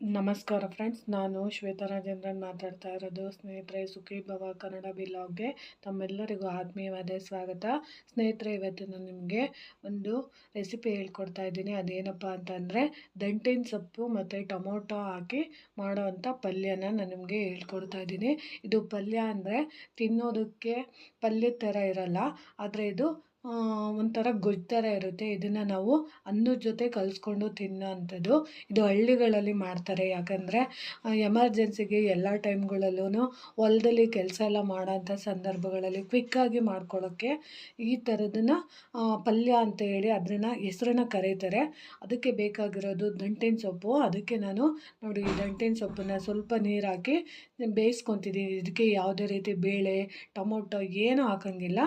ನಮಸ್ಕಾರ ಫ್ರೆಂಡ್ಸ್, ನಾನು ಶ್ವೇತಾ ರಾಜೇಂದ್ರನ್ ಮಾತಾಡ್ತಾ ಇರೋದು. ಸ್ನೇಹಿತರೆ, ಸುಖಿ ಭವ ಕನ್ನಡ ಬಿಲಾಗ್ಗೆ ತಮ್ಮೆಲ್ಲರಿಗೂ ಆತ್ಮೀಯವಾದ ಸ್ವಾಗತ. ಸ್ನೇಹಿತರೆ ಇವತ್ತು ನಾನು ನಿಮಗೆ ಒಂದು ರೆಸಿಪಿ ಹೇಳ್ಕೊಡ್ತಾ ಇದ್ದೀನಿ. ಅದೇನಪ್ಪ ಅಂತಂದರೆ, ದಂಟಿನ ಸೊಪ್ಪು ಮತ್ತು ಟೊಮೊಟೊ ಹಾಕಿ ಮಾಡೋವಂಥ ಪಲ್ಯನ ನಾನು ನಿಮಗೆ ಹೇಳ್ಕೊಡ್ತಾ ಇದ್ದೀನಿ. ಇದು ಪಲ್ಯ ಅಂದರೆ ತಿನ್ನೋದಕ್ಕೆ ಪಲ್ಯದ ಥರ ಇರಲ್ಲ, ಆದರೆ ಇದು ಒಂಥರ ಗೊಜ್ಜು ಥರ ಇರುತ್ತೆ. ಇದನ್ನು ನಾವು ಅನ್ನದ ಜೊತೆ ಕಲಿಸ್ಕೊಂಡು ತಿನ್ನೋವಂಥದ್ದು ಇದು ಹಳ್ಳಿಗಳಲ್ಲಿ ಮಾಡ್ತಾರೆ. ಯಾಕಂದರೆ ಎಮರ್ಜೆನ್ಸಿಗೆ ಎಲ್ಲ ಟೈಮ್ಗಳಲ್ಲೂ ಹೊಲದಲ್ಲಿ ಕೆಲಸ ಎಲ್ಲ ಮಾಡೋಂಥ ಸಂದರ್ಭಗಳಲ್ಲಿ ಕ್ವಿಕ್ಕಾಗಿ ಮಾಡ್ಕೊಳ್ಳೋಕ್ಕೆ ಈ ಥರದನ್ನ ಪಲ್ಯ ಅಂತ ಹೇಳಿ ಅದನ್ನು ಹೆಸ್ರನ್ನ ಕರೀತಾರೆ. ಅದಕ್ಕೆ ಬೇಕಾಗಿರೋದು ದಂಟಿನ ಸೊಪ್ಪು. ಅದಕ್ಕೆ ನಾನು ನೋಡಿ ಈ ದಂಟಿನ ಸೊಪ್ಪನ್ನ ಸ್ವಲ್ಪ ನೀರು ಹಾಕಿ ಬೇಯಿಸ್ಕೊತಿದ್ದೀನಿ. ಇದಕ್ಕೆ ಯಾವುದೇ ರೀತಿ ಬೇಳೆ, ಟೊಮೊಟೊ ಏನೂ ಹಾಕಂಗಿಲ್ಲ.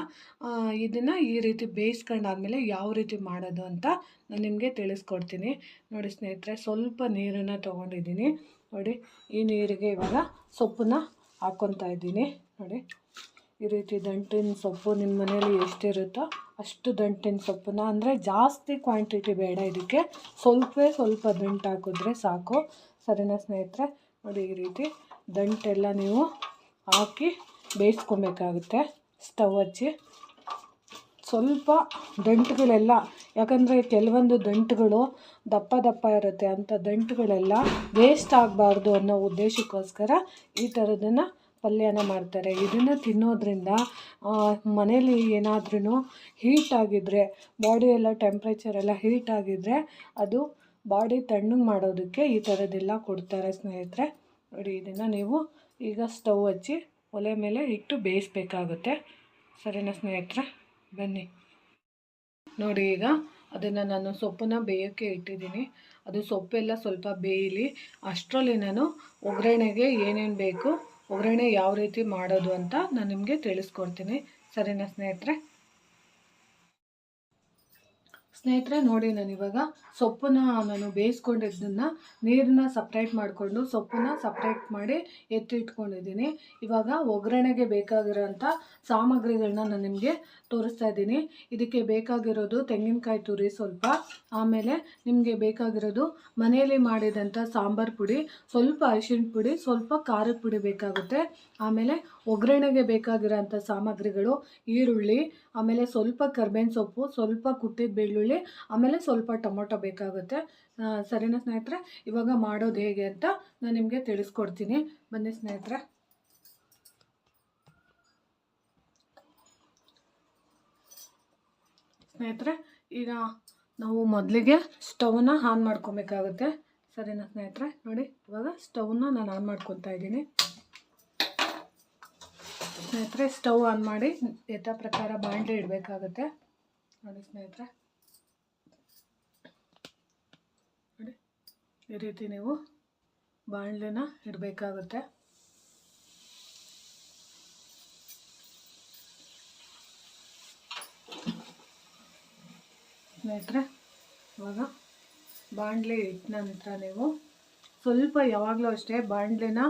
ಇದನ್ನು ಈ ರೀತಿ ಬೇಯಿಸ್ಕೊಂಡಾದ್ಮೇಲೆ ಯಾವ ರೀತಿ ಮಾಡೋದು ಅಂತ ನಾನು ನಿಮಗೆ ತಿಳಿಸ್ಕೊಡ್ತೀನಿ. ನೋಡಿ ಸ್ನೇಹಿತರೆ, ಸ್ವಲ್ಪ ನೀರನ್ನು ತೊಗೊಂಡಿದ್ದೀನಿ. ನೋಡಿ, ಈ ನೀರಿಗೆ ಇವಾಗ ಸೊಪ್ಪನ್ನ ಹಾಕ್ಕೊತಾ ಇದ್ದೀನಿ. ನೋಡಿ, ಈ ರೀತಿ ದಂಟಿನ ಸೊಪ್ಪು ನಿಮ್ಮ ಮನೇಲಿ ಎಷ್ಟಿರುತ್ತೋ ಅಷ್ಟು ದಂಟಿನ ಸೊಪ್ಪನ್ನ, ಅಂದರೆ ಜಾಸ್ತಿ ಕ್ವಾಂಟಿಟಿ ಬೇಡ ಇದಕ್ಕೆ. ಸ್ವಲ್ಪವೇ ಸ್ವಲ್ಪ ದಂಟು ಹಾಕಿದ್ರೆ ಸಾಕು. ಸರಿನಾ ಸ್ನೇಹಿತರೆ? ನೋಡಿ, ಈ ರೀತಿ ದಂಟೆಲ್ಲ ನೀವು ಹಾಕಿ ಬೇಯಿಸ್ಕೊಬೇಕಾಗುತ್ತೆ. ಸ್ಟವ್ ಹಚ್ಚಿ. ಸ್ವಲ್ಪ ದಂಟುಗಳೆಲ್ಲ, ಯಾಕಂದರೆ ಕೆಲವೊಂದು ದಂಟುಗಳು ದಪ್ಪ ದಪ್ಪ ಇರುತ್ತೆ. ಅಂಥ ದಂಟುಗಳೆಲ್ಲ ವೇಸ್ಟ್ ಆಗಬಾರ್ದು ಅನ್ನೋ ಉದ್ದೇಶಕ್ಕೋಸ್ಕರ ಈ ಥರದನ್ನು ಪಲ್ಯನ ಮಾಡ್ತಾರೆ. ಇದನ್ನು ತಿನ್ನೋದ್ರಿಂದ ಮನೇಲಿ ಏನಾದ್ರೂ ಹೀಟ್ ಆಗಿದ್ದರೆ ಬಾಡಿ ಎಲ್ಲ ಟೆಂಪ್ರೇಚರ್ ಎಲ್ಲ ಹೀಟ್ ಆಗಿದ್ದರೆ ಅದು ಬಾಡಿ ತಣ್ಣಗೆ ಮಾಡೋದಕ್ಕೆ ಈ ಥರದ್ದೆಲ್ಲ ಕೊಡ್ತಾರೆ ಸ್ನೇಹಿತರೆ. ನೋಡಿ, ಇದನ್ನು ನೀವು ಈಗ ಸ್ಟವ್ ಹಚ್ಚಿ ಒಲೆ ಮೇಲೆ ಇಟ್ಟು ಬೇಯಿಸ್ಬೇಕಾಗುತ್ತೆ. ಸರಿನಾ ಸ್ನೇಹಿತರೆ? ಬನ್ನಿ. ನೋಡಿ ಈಗ ಅದನ್ನು ನಾನು ಸೊಪ್ಪನ್ನ ಬೇಯೋಕ್ಕೆ ಇಟ್ಟಿದ್ದೀನಿ. ಅದು ಸೊಪ್ಪೆಲ್ಲ ಸ್ವಲ್ಪ ಬೇಯಲಿ. ಅಷ್ಟರಲ್ಲಿ ನಾನು ಒಗ್ಗರಣೆಗೆ ಏನೇನು ಬೇಕು, ಒಗ್ಗರಣೆ ಯಾವ ರೀತಿ ಮಾಡೋದು ಅಂತ ನಾನು ನಿಮಗೆ ತಿಳಿಸ್ಕೊಡ್ತೀನಿ. ಸರಿನಾ ಸ್ನೇಹಿತರೆ? ಸ್ನೇಹಿತರೆ, ನೋಡಿ ನಾನು ಇವಾಗ ಸೊಪ್ಪನ್ನ ನಾನು ಬೇಯಿಸ್ಕೊಂಡಿದ್ದನ್ನು ನೀರನ್ನ ಸಪ್ರೇಟ್ ಮಾಡಿಕೊಂಡು ಸೊಪ್ಪನ್ನ ಸಪ್ರೇಟ್ ಮಾಡಿ ಎತ್ತಿಟ್ಕೊಂಡಿದ್ದೀನಿ. ಇವಾಗ ಒಗ್ಗರಣೆಗೆ ಬೇಕಾಗಿರೋಂಥ ಸಾಮಗ್ರಿಗಳನ್ನ ನಾನು ನಿಮಗೆ ತೋರಿಸ್ತಾ ಇದ್ದೀನಿ. ಇದಕ್ಕೆ ಬೇಕಾಗಿರೋದು ತೆಂಗಿನಕಾಯಿ ತುರಿ ಸ್ವಲ್ಪ, ಆಮೇಲೆ ನಿಮಗೆ ಬೇಕಾಗಿರೋದು ಮನೆಯಲ್ಲಿ ಮಾಡಿದಂಥ ಸಾಂಬಾರು ಪುಡಿ, ಸ್ವಲ್ಪ ಅರಿಶಿಣ ಪುಡಿ, ಸ್ವಲ್ಪ ಖಾರದ ಪುಡಿ ಬೇಕಾಗುತ್ತೆ. ಆಮೇಲೆ ಒಗ್ಗರಣೆಗೆ ಬೇಕಾಗಿರೋಂಥ ಸಾಮಗ್ರಿಗಳು, ಈರುಳ್ಳಿ, ಆಮೇಲೆ ಸ್ವಲ್ಪ ಕರ್ಬೇವಿನ ಸೊಪ್ಪು, ಸ್ವಲ್ಪ ಕುಟ್ಟಿದ ಬೆಳ್ಳುಳ್ಳಿ, ಆಮೇಲೆ ಸ್ವಲ್ಪ ಟೊಮೊಟೊ ಬೇಕಾಗುತ್ತೆ. ಸರಿನಾ ಸ್ನೇಹಿತರೆ? ಇವಾಗ ಮಾಡೋದು ಹೇಗೆ ಅಂತ ನಾನು ನಿಮಗೆ ತಿಳಿಸ್ಕೊಡ್ತೀನಿ. ಬನ್ನಿ ಸ್ನೇಹಿತರೆ. ಸ್ನೇಹಿತರೆ, ಈಗ ನಾವು ಮೊದಲಿಗೆ ಸ್ಟವ್ನ ಆನ್ ಮಾಡ್ಕೊಬೇಕಾಗುತ್ತೆ. ಸರಿನಾ ಸ್ನೇಹಿತರೆ? ನೋಡಿ, ಇವಾಗ ಸ್ಟವ್ನ ನಾನು ಆನ್ ಮಾಡ್ಕೊತಾ ಇದ್ದೀನಿ. ಸ್ನೇಹಿತರೆ ಸ್ಟವ್ ಆನ್ ಮಾಡಿ ಯಥಾ ಪ್ರಕಾರ ಬಾಣಲೆ ಇಡಬೇಕಾಗುತ್ತೆ. ನೋಡಿ ಸ್ನೇಹಿತರೆ. ನೋಡಿ, ಈ ರೀತಿ ನೀವು ಬಾಣಲೆನ ಇಡಬೇಕಾಗುತ್ತೆ. ಸ್ನೇಹಿತರೆ, ಇವಾಗ ಬಾಣಲೆ ಇಟ್ಟ ನಂತರ ನೀವು ಸ್ವಲ್ಪ ಯಾವಾಗಲೂ ಅಷ್ಟೇ ಬಾಣಲೆನ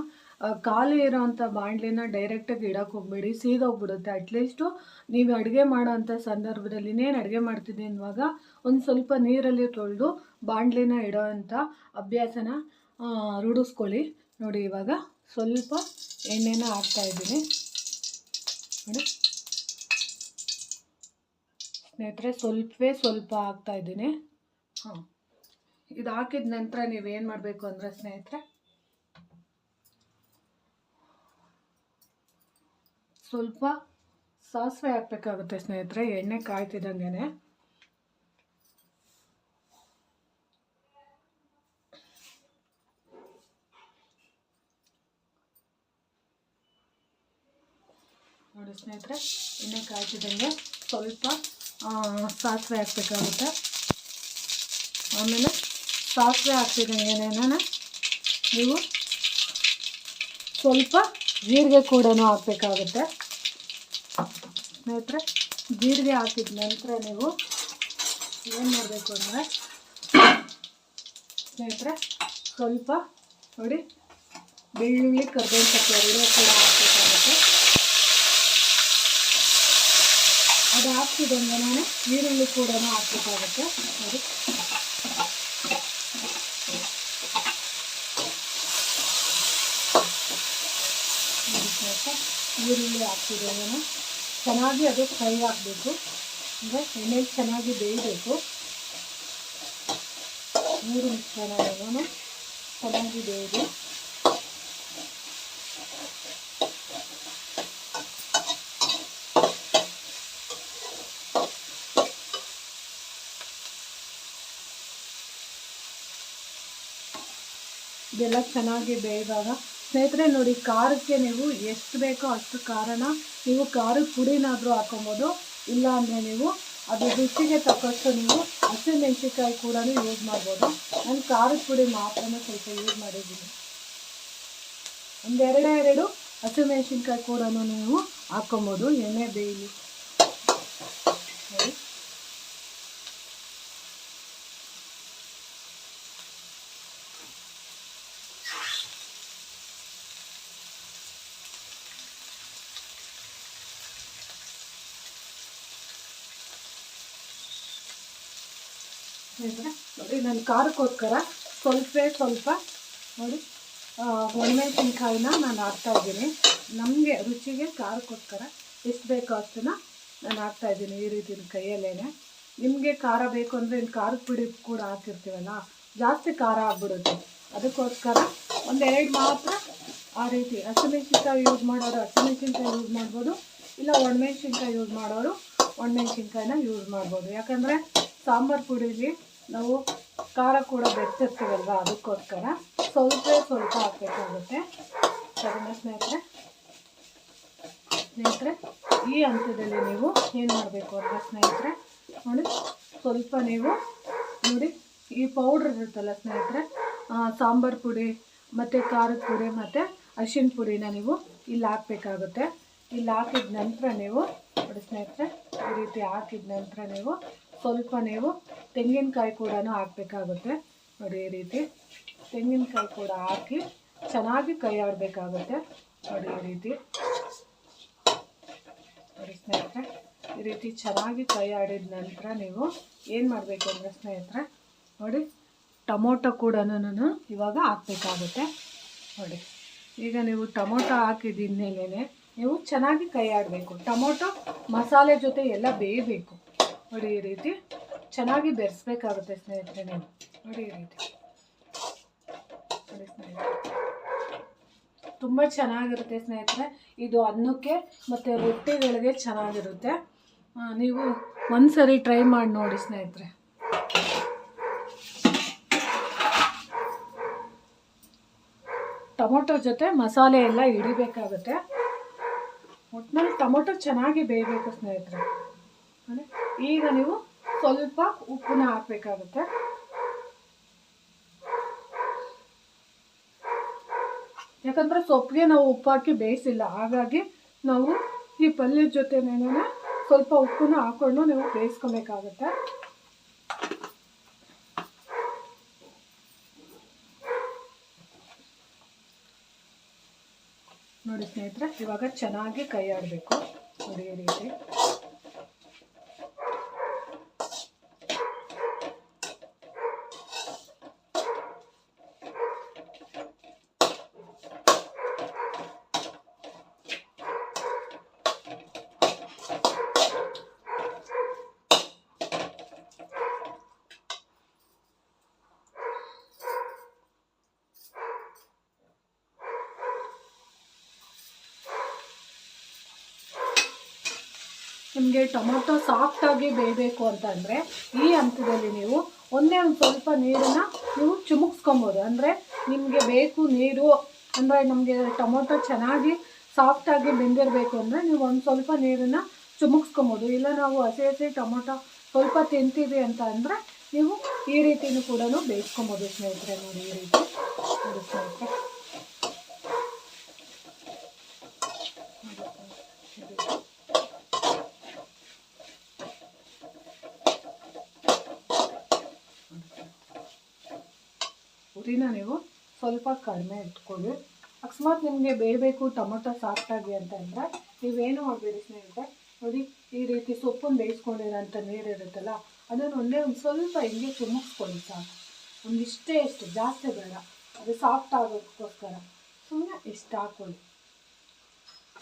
ಖಾಲಿ ಇರೋವಂಥ ಬಾಣಲಿನ ಡೈರೆಕ್ಟಾಗಿ ಇಡೋಕ್ಕೆ ಹೋಗಬೇಡಿ, ಸೀದೋಗ್ಬಿಡುತ್ತೆ. ಅಟ್ಲೀಸ್ಟು ನೀವು ಅಡುಗೆ ಮಾಡೋವಂಥ ಸಂದರ್ಭದಲ್ಲಿ ಇನ್ನೇನು ಅಡುಗೆ ಮಾಡ್ತೀನಿ ಅನ್ನುವಾಗ ಒಂದು ಸ್ವಲ್ಪ ನೀರಲ್ಲಿ ತೊಳೆದು ಬಾಣಲಿನ ಇಡೋ ಅಂಥ ಅಭ್ಯಾಸನ ರೂಢಿಸ್ಕೊಳ್ಳಿ. ನೋಡಿ ಇವಾಗ ಸ್ವಲ್ಪ ಎಣ್ಣೆನ ಹಾಕ್ತಾಯಿದ್ದೀನಿ ನೋಡಿ. ಸ್ನೇಹಿತರೆ ಸ್ವಲ್ಪವೇ ಸ್ವಲ್ಪ ಹಾಕ್ತಾಯಿದ್ದೀನಿ ಹಾಂ. ಇದು ಹಾಕಿದ ನಂತರ ನೀವೇನು ಮಾಡಬೇಕು ಅಂದರೆ ಸ್ನೇಹಿತರೆ ಸ್ವಲ್ಪ ಸಾಸಿವೆ ಹಾಕ್ಬೇಕಾಗುತ್ತೆ ಸ್ನೇಹಿತರೆ, ಎಣ್ಣೆ ಕಾಯ್ತಿದ್ದಂಗೆ ನೋಡಿ ಸ್ನೇಹಿತರೆ, ಎಣ್ಣೆ ಕಾಯ್ತಿದ್ದಂಗೆ ಸ್ವಲ್ಪ ಸಾಸಿವೆ ಹಾಕ್ಬೇಕಾಗುತ್ತೆ. ಆಮೇಲೆ ಸಾಸಿವೆ ಹಾಕ್ತಿದ್ದಂಗೆ ನೀವು ಸ್ವಲ್ಪ ಜೀರಿಗೆ ಕೂಡ ಹಾಕಬೇಕಾಗುತ್ತೆ. ಸ್ನೇಹಿತರೆ, ಜೀರಿಗೆ ಹಾಕಿದ ನಂತರ ನೀವು ಏನು ಮಾಡಬೇಕು ಅಂದರೆ, ಸ್ನೇಹಿತರೆ, ಸ್ವಲ್ಪ ನೋಡಿ, ಬೆಳ್ಳುಳ್ಳಿ ಕರ್ಬೇವಿನ ಸೊಪ್ಪು ಎರಡು ಕೂಡ ಹಾಕಬೇಕಾಗುತ್ತೆ. ಅದು ಹಾಕ್ತಿದ್ದಂಗೆ ನಾನು ಈರುಳ್ಳಿ ಕೂಡ ಹಾಕಬೇಕಾಗುತ್ತೆ. ನೋಡಿ. ಈರುಳ್ಳಿ ಹಾಕ್ತಿದ್ದೇನೆ ಚೆನ್ನಾಗಿ ಅದು ಫ್ರೈ ಆಗಬೇಕು ಅಂದರೆ ಎಣ್ಣೆಲಿ ಚೆನ್ನಾಗಿ ಬೇಯಬೇಕು ಮೂರು ಮಿಶ್ರಣವನ್ನು ಚೆನ್ನಾಗಿ ಬೇಯಿದೆ ಇದೆಲ್ಲ ಚೆನ್ನಾಗಿ ಬೇಯಿದಾಗ ಸ್ನೇಹಿತರೆ, ನೋಡಿ ಖಾರಕ್ಕೆ ನೀವು ಎಷ್ಟು ಬೇಕೋ ಅಷ್ಟು ಕಾರಣ ನೀವು ಖಾರದ ಪುಡಿನಾದರೂ ಹಾಕೊಬೋದು. ಇಲ್ಲ ಅಂದರೆ ನೀವು ಅದು ರುಚಿಗೆ ತಕ್ಕಷ್ಟು ನೀವು ಹಸಿಮೆಣ್ಸಿನ್ಕಾಯಿ ಕೂಡ ಯೂಸ್ ಮಾಡ್ಬೋದು. ನಾನು ಖಾರದ ಪುಡಿ ಮಾತ್ರನೇ ಸ್ವಲ್ಪ ಯೂಸ್ ಮಾಡಿದ್ದೀನಿ. ಒಂದೆರಡೇ ಎರಡು ಹಸಿಮೆಣ್ಸಿನ್ಕಾಯಿ ಕೂಡ ನೀವು ಹಾಕೊಬೋದು. ಎಣ್ಣೆ ಬೇಯಲಿ ನೋಡಿ, ನಾನು ಖಾರಕ್ಕೋಸ್ಕರ ಸ್ವಲ್ಪ ಸ್ವಲ್ಪ ನೋಡಿ ಒಣಮೆಣಸಿನ್ಕಾಯಿನ ನಾನು ಹಾಕ್ತಾ ಇದ್ದೀನಿ. ನಮಗೆ ರುಚಿಗೆ ಖಾರಕ್ಕೋಸ್ಕರ ಎಷ್ಟು ಬೇಕೋ ಅಷ್ಟನ್ನ ನಾನು ಹಾಕ್ತಾ ಇದ್ದೀನಿ ಈ ರೀತಿ ಕೈಯಲ್ಲೇ ನಿಮಗೆ ಖಾರ ಬೇಕು ಅಂದರೆ ಇಲ್ಲಿ ಖಾರದ ಪುಡಿ ಕೂಡ ಹಾಕಿರ್ತೀವಲ್ಲ, ಜಾಸ್ತಿ ಖಾರ ಆಗ್ಬಿಡುತ್ತೆ. ಅದಕ್ಕೋಸ್ಕರ ಒಂದೆರಡು ಮಾತ್ರ ಆ ರೀತಿ ಹಸಿಮೆಣ್ಸಿನ್ಕಾಯಿ ಯೂಸ್ ಮಾಡೋರು ಹಸಿಮೆಣ್ಸಿನ್ಕಾಯಿ ಯೂಸ್ ಮಾಡ್ಬೋದು, ಇಲ್ಲ ಒಣಮೆಣ್ಸಿನ್ಕಾಯಿ ಯೂಸ್ ಮಾಡೋರು ಒಣಮೆಣ್ಸಿನ್ಕಾಯಿನ ಯೂಸ್ ಮಾಡ್ಬೋದು. ಯಾಕಂದರೆ ಸಾಂಬಾರು ಪುಡೀಲಿ ನಾವು ಖಾರ ಕೂಡ ಬೆರೆಸಿರ್ತೀವಲ್ವ ಅದಕ್ಕೋಸ್ಕರ? ಸ್ವಲ್ಪ ಸ್ವಲ್ಪ ಹಾಕಬೇಕಾಗುತ್ತೆ. ಸರಿನಾ ಸ್ನೇಹಿತರೆ? ಸ್ನೇಹಿತರೆ, ಈ ಹಂತದಲ್ಲಿ ನೀವು ಏನು ಮಾಡಬೇಕು ಅಂದರೆ ಸ್ನೇಹಿತರೆ? ನೋಡಿ, ಸ್ವಲ್ಪ ನೀವು ನೋಡಿ, ಈ ಪೌಡ್ರ್ ಇರುತ್ತಲ್ಲ ಸ್ನೇಹಿತರೆ ಸಾಂಬಾರು ಪುಡಿ, ಮತ್ತು ಖಾರದ ಪುಡಿ, ಮತ್ತು ಅರಿಶಿನ ಪುಡಿನ ನೀವು ಇಲ್ಲಿ ಹಾಕಬೇಕಾಗುತ್ತೆ. ಇಲ್ಲಿ ಹಾಕಿದ ನಂತರ ನೀವು, ನೋಡಿ ಸ್ನೇಹಿತರೆ, ಈ ರೀತಿ ಹಾಕಿದ ನಂತರ ನೀವು ಸ್ವಲ್ಪ ನೀವು ತೆಂಗಿನಕಾಯಿ ಕೂಡ ಹಾಕಬೇಕಾಗುತ್ತೆ. ನೋಡಿ ಈ ರೀತಿ ತೆಂಗಿನಕಾಯಿ ಕೂಡ ಹಾಕಿ ಚೆನ್ನಾಗಿ ಕೈ ಆಡಬೇಕಾಗುತ್ತೆ ನೋಡಿ ಈ ರೀತಿ ನೋಡಿ ಸ್ನೇಹಿತರೆ, ಈ ರೀತಿ ಚೆನ್ನಾಗಿ ಕೈ ಆಡಿದ ನಂತರ ನೀವು ಏನು ಮಾಡಬೇಕು ಅಂದರೆ ಸ್ನೇಹಿತರೆ, ನೋಡಿ ಟೊಮೊಟೊ ಕೂಡ ನಾನು ಇವಾಗ ಹಾಕಬೇಕಾಗುತ್ತೆ. ನೋಡಿ, ಈಗ ನೀವು ಟೊಮೊಟೊ ಹಾಕಿದ ಮೇಲೆ ನೀವು ಚೆನ್ನಾಗಿ ಕೈ ಆಡಬೇಕು ಟೊಮೊಟೊ ಮಸಾಲೆ ಜೊತೆ ಎಲ್ಲ ಬೇಯಬೇಕು. ನೋಡಿ ಈ ರೀತಿ. ಚೆನ್ನಾಗಿ ಬೆರೆಸ್ಬೇಕಾಗುತ್ತೆ ಸ್ನೇಹಿತರೆ ನೀವು. ನೋಡಿ ಈ ರೀತಿ. ತುಂಬ ಚೆನ್ನಾಗಿರುತ್ತೆ ಸ್ನೇಹಿತರೆ. ಇದು ಅನ್ನಕ್ಕೆ ಮತ್ತು ರೊಟ್ಟಿಗಳಿಗೆ ಚೆನ್ನಾಗಿರುತ್ತೆ. ನೀವು ಒಂದ್ಸರಿ ಟ್ರೈ ಮಾಡಿ ನೋಡಿ ಸ್ನೇಹಿತರೆ. ಟೊಮೊಟೊ ಜೊತೆ ಮಸಾಲೆ ಎಲ್ಲ ಹಿಡಿಬೇಕಾಗುತ್ತೆ. ಒಟ್ನಲ್ಲಿ ಟೊಮೊಟೊ ಚೆನ್ನಾಗಿ ಬೇಯಬೇಕು ಸ್ನೇಹಿತರೆ. ಈಗ ನೀವು ಸ್ವಲ್ಪ ಉಪ್ಪನ್ನ ಹಾಕಬೇಕಾಗುತ್ತೆ. ಯಾಕಂದ್ರೆ ಸೊಪ್ಪಿಗೆ ನಾವು ಉಪ್ಪು ಹಾಕಿ ಬೇಯಿಸಿಲ್ಲ. ಹಾಗಾಗಿ ನಾವು ಈ ಪಲ್ಯದ ಜೊತೆನೇನೆ ಸ್ವಲ್ಪ ಉಪ್ಪನ್ನ ಹಾಕೊಂಡು ನೀವು ಬೇಯಿಸ್ಕೊಬೇಕಾಗುತ್ತೆ. ನೋಡಿ ಸ್ನೇಹಿತರೆ, ಇವಾಗ ಚೆನ್ನಾಗಿ ಕೈ ಆಡಬೇಕು ನೋಡಿ ರೀತಿ. ನಿಮಗೆ ಟೊಮೊಟೊ ಸಾಫ್ಟಾಗಿ ಬೇಯಬೇಕು ಅಂತಂದರೆ ಈ ಹಂತದಲ್ಲಿ ನೀವು ಒಂದೇ ಒಂದು ಸ್ವಲ್ಪ ನೀರನ್ನು ನೀವು ಚುಮುಕ್ಸ್ಕೊಬೋದು. ಅಂದರೆ ನಿಮಗೆ ಬೇಕು ನೀರು, ಅಂದರೆ ನಮಗೆ ಟೊಮೊಟೊ ಚೆನ್ನಾಗಿ ಸಾಫ್ಟಾಗಿ ಬೆಂದಿರಬೇಕು ಅಂದರೆ ನೀವು ಒಂದು ಸ್ವಲ್ಪ ನೀರನ್ನು ಚುಮುಕ್ಸ್ಕೊಬೋದು. ಇಲ್ಲ ನಾವು ಹಸಿ ಹಸಿ ಟೊಮೊಟೊ ಸ್ವಲ್ಪ ತಿಂತೀವಿ ಅಂತ ಅಂದರೆ ನೀವು ಈ ರೀತಿನೂ ಕೂಡ ಬೇಯಿಸ್ಕೊಬೋದು ಸ್ನೇಹಿತರೆ, ನೋಡಿ ಈ ರೀತಿ. ಸ್ನೇಹಿತರೆ. ಉರಿನ ನೀವು. ಸ್ವಲ್ಪ ಕಡಿಮೆ ಇಟ್ಕೊಳ್ಳಿ. ಅಕಸ್ಮಾತ್ ನಿಮಗೆ ಬೇಯಬೇಕು ಟೊಮೊಟೊ ಸಾಫ್ಟಾಗಿ ಅಂತಂದರೆ ನೀವೇನು ಮಾಡಬೇಡಿ ಸ್ನೇಹಿತರೆ? ನೋಡಿ, ಈ ರೀತಿ ಸೊಪ್ಪನ್ನು ಬೇಯಿಸ್ಕೊಂಡಿರೋಂಥ ನೀರು ಇರುತ್ತಲ್ಲ, ಅದನ್ನು ಒಂದೇ ಒಂದು ಸ್ವಲ್ಪ ಹಿಂಗೆ ಚುಮುಕ್ಸ್ಕೊಳ್ಳಿ ಸಾಕು. ಒಂದಿಷ್ಟೇ ಎಷ್ಟು ಜಾಸ್ತಿ ಬೇಡ. ಅದು ಸಾಫ್ಟ್ ಆಗೋದಕ್ಕೋಸ್ಕರ ಸುಮ್ಮನೆ ಇಷ್ಟು ಹಾಕ್ಕೊಳ್ಳಿ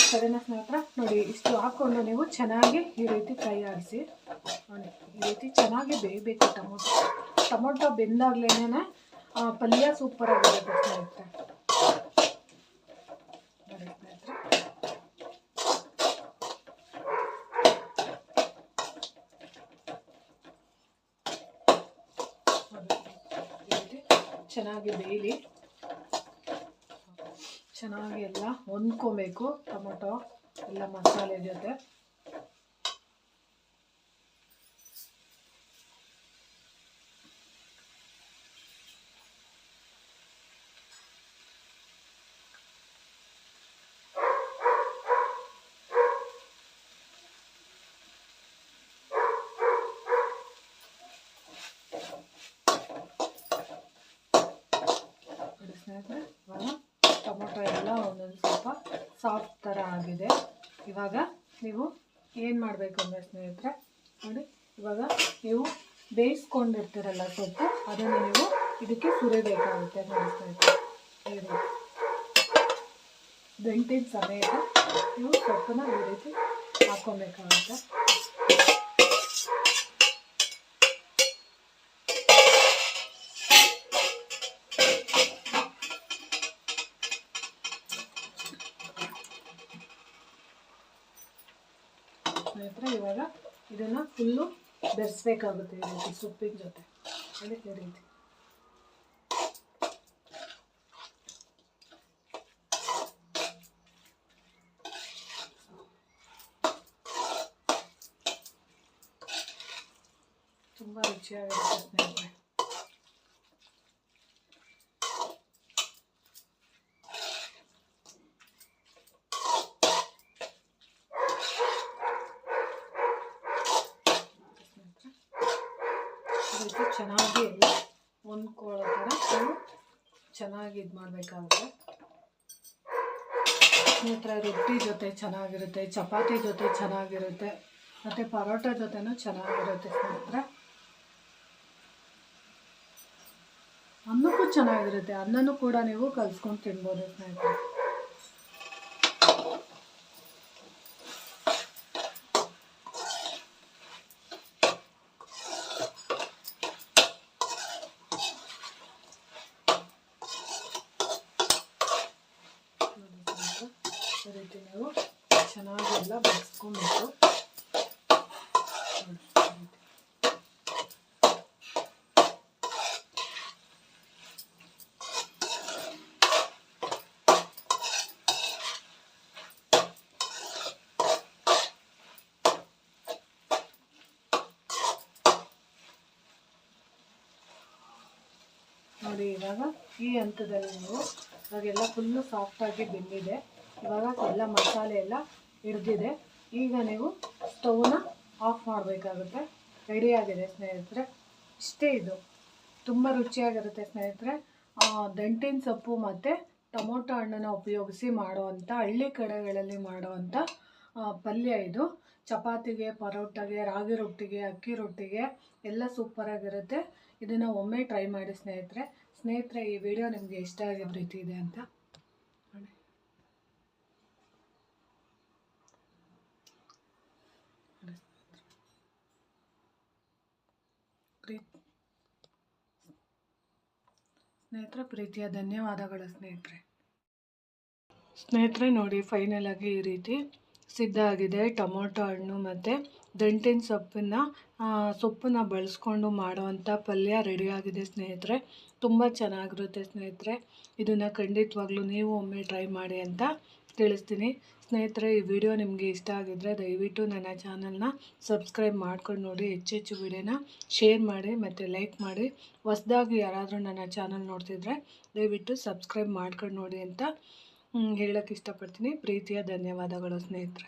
ಸರಿನಾ ಸ್ನೇಹಿತರ? ನೋಡಿ, ಇಷ್ಟು ಹಾಕ್ಕೊಂಡು ನೀವು ಚೆನ್ನಾಗಿ ಈ ರೀತಿ ತಯಾರಿಸಿ ನೋಡಿ, ಈ ರೀತಿ ಚೆನ್ನಾಗಿ ಬೇಯಬೇಕು ಟೊಮೊಟೊ. ಟೊಮೊಟೊ ಬೆಂದಾಗ್ಲೇನೆ ಪಲ್ಯ ಸೂಪರ್ ಆಗಿರುತ್ತೆ ಸ್ನೇಹಿತರೆ ಚೆನ್ನಾಗಿ ಬೇಯಲಿ. ಚೆನ್ನಾಗಿ ಎಲ್ಲ ಹೊಂದ್ಕೊಬೇಕು ಟೊಮೊಟೊ ಎಲ್ಲ ಮಸಾಲೆ ಜೊತೆ. ಸ್ನೇಹಿತರೆ ಇವಾಗ ಟೊಮೊಟೊ ಎಲ್ಲ ಒಂದೊಂದು ಸ್ವಲ್ಪ ಸಾಫ್ಟ್ ಥರ ಆಗಿದೆ. ಇವಾಗ ನೀವು ಏನು ಮಾಡಬೇಕು ಅಂದರೆ ಸ್ನೇಹಿತರೆ, ನೋಡಿ, ಇವಾಗ ನೀವು ಬೇಯಿಸ್ಕೊಂಡಿರ್ತೀರಲ್ಲ ಸೊಪ್ಪು, ಅದನ್ನು ನೀವು ಇದಕ್ಕೆ ಸುರಿಬೇಕಾಗುತ್ತೆ ನೋಡಿ ಸ್ನೇಹಿತರೆ. ಈ ರೀತಿ. ಸಮೇತ ನೀವು ಸೊಪ್ಪನ್ನ ಈ ರೀತಿ ಹಾಕ್ಕೊಬೇಕಾಗುತ್ತೆ ಇವಾಗ ಇದನ್ನು ಫುಲ್ಲು ಬೆರೆಸ್ಬೇಕಾಗುತ್ತೆ ಈ ರೀತಿ ಸೊಪ್ಪಿನ ಜೊತೆ. ಅದಕ್ಕೆ ರೀತಿ. ತುಂಬ ರುಚಿಯಾಗಿರುತ್ತೆ ಸ್ನೇಹಿತರೆ ಈ ರೀತಿ ಚೆನ್ನಾಗಿ ಎಲ್ಲ ಹೊಂದ್ಕೊಳ್ಳೋ ಥರ ನೀವು ಚೆನ್ನಾಗಿ ಇದು ಮಾಡಬೇಕಾಗುತ್ತೆ. ನಂತರ ರೊಟ್ಟಿ ಜೊತೆ ಚೆನ್ನಾಗಿರುತ್ತೆ, ಚಪಾತಿ ಜೊತೆ ಚೆನ್ನಾಗಿರುತ್ತೆ, ಮತ್ತು ಪರೋಟ ಜೊತೆನೂ ಚೆನ್ನಾಗಿರುತ್ತೆ ಸ್ನೇಹಿತರೆ. ಅನ್ನಕ್ಕೂ ಚೆನ್ನಾಗಿರುತ್ತೆ, ಅನ್ನನೂ ಕೂಡ ನೀವು ಕಲ್ಸ್ಕೊಂಡು ತಿನ್ಬೋದು ಸ್ನೇಹಿತರೆ ನೋಡಿ ಸ್ನೇಹಿತರೆ, ಈ ರೀತಿ ನೀವು ಚೆನ್ನಾಗಿ. ನೋಡಿ ಇವಾಗ ಈ ಹಂತದಲ್ಲಿ ನೀವು ಇವಾಗೆಲ್ಲ ಫುಲ್ಲು ಸಾಫ್ಟಾಗಿ ಬೆಂದಿದೆ ಇವಾಗ ಎಲ್ಲ ಮಸಾಲೆ ಎಲ್ಲ ಹಿಡ್ದಿದೆ. ಈಗ ನೀವು ಸ್ಟವ್ನ ಆಫ್ ಮಾಡಬೇಕಾಗುತ್ತೆ. ರೆಡಿಯಾಗಿದೆ ಸ್ನೇಹಿತರೆ. ಇಷ್ಟೇ ಇದು. ತುಂಬ ರುಚಿಯಾಗಿರುತ್ತೆ ಸ್ನೇಹಿತರೆ. ದಂಟಿನ ಸೊಪ್ಪು ಮತ್ತು ಟೊಮೊಟೊ ಹಣ್ಣನ್ನು ಉಪಯೋಗಿಸಿ ಮಾಡುವಂಥ ಹಳ್ಳಿ ಕಡೆಗಳಲ್ಲಿ ಮಾಡುವಂಥ ಪಲ್ಯ ಇದು. ಚಪಾತಿಗೆ, ಪರೋಟಗೆ, ರಾಗಿ ರೊಟ್ಟಿಗೆ, ಅಕ್ಕಿ ರೊಟ್ಟಿಗೆ ಎಲ್ಲ ಸೂಪರಾಗಿರುತ್ತೆ ಇದನ್ನು ಒಮ್ಮೆ ಟ್ರೈ ಮಾಡಿ ಸ್ನೇಹಿತರೆ. ಸ್ನೇಹಿತರೆ, ಈ ವಿಡಿಯೋ ನಿಮಗೆ ಇಷ್ಟ ಆಗಿ ಪ್ರೀತಿ ಇದೆ ಅಂತ ನೋಡಿ. ನೋಡಿ ಪ್ರೀತ್ ಸ್ನೇಹಿತರೆ ಪ್ರೀತಿಯ ಧನ್ಯವಾದಗಳು ಸ್ನೇಹಿತರೆ. ಸ್ನೇಹಿತರೆ ನೋಡಿ ಫೈನಲ್ ಆಗಿ ಈ ರೀತಿ ಸಿದ್ಧ ಆಗಿದೆ. ಟೊಮೊಟೊ ಹಣ್ಣು ಮತ್ತು ದಂಟಿನ ಸೊಪ್ಪಿನ ಆ, ಸೊಪ್ಪನ್ನ ಬಳಸ್ಕೊಂಡು ಮಾಡುವಂಥ ಪಲ್ಯ ರೆಡಿಯಾಗಿದೆ ಸ್ನೇಹಿತರೆ. ತುಂಬ ಚೆನ್ನಾಗಿರುತ್ತೆ ಸ್ನೇಹಿತರೆ. ಇದನ್ನು ಖಂಡಿತವಾಗ್ಲೂ ನೀವು ಒಮ್ಮೆ ಟ್ರೈ ಮಾಡಿ ಅಂತ ತಿಳಿಸ್ತೀನಿ. ಸ್ನೇಹಿತರೆ, ಈ ವಿಡಿಯೋ ನಿಮಗೆ ಇಷ್ಟ ಆಗಿದ್ದರೆ ದಯವಿಟ್ಟು ನನ್ನ ಚಾನಲ್ನ ಸಬ್ಸ್ಕ್ರೈಬ್ ಮಾಡ್ಕೊಂಡು ನೋಡಿ. ಹೆಚ್ಚೆಚ್ಚು ವಿಡಿಯೋನ ಶೇರ್ ಮಾಡಿ, ಮತ್ತು ಲೈಕ್ ಮಾಡಿ. ಹೊಸ್ದಾಗಿ ಯಾರಾದರೂ ನನ್ನ ಚಾನಲ್ ನೋಡ್ತಿದ್ರೆ ದಯವಿಟ್ಟು ಸಬ್ಸ್ಕ್ರೈಬ್ ಮಾಡ್ಕೊಂಡು ನೋಡಿ ಅಂತ ಹೇಳೋಕ್ಕೆ ಇಷ್ಟಪಡ್ತೀನಿ. ಪ್ರೀತಿಯ ಧನ್ಯವಾದಗಳು ಸ್ನೇಹಿತರೆ.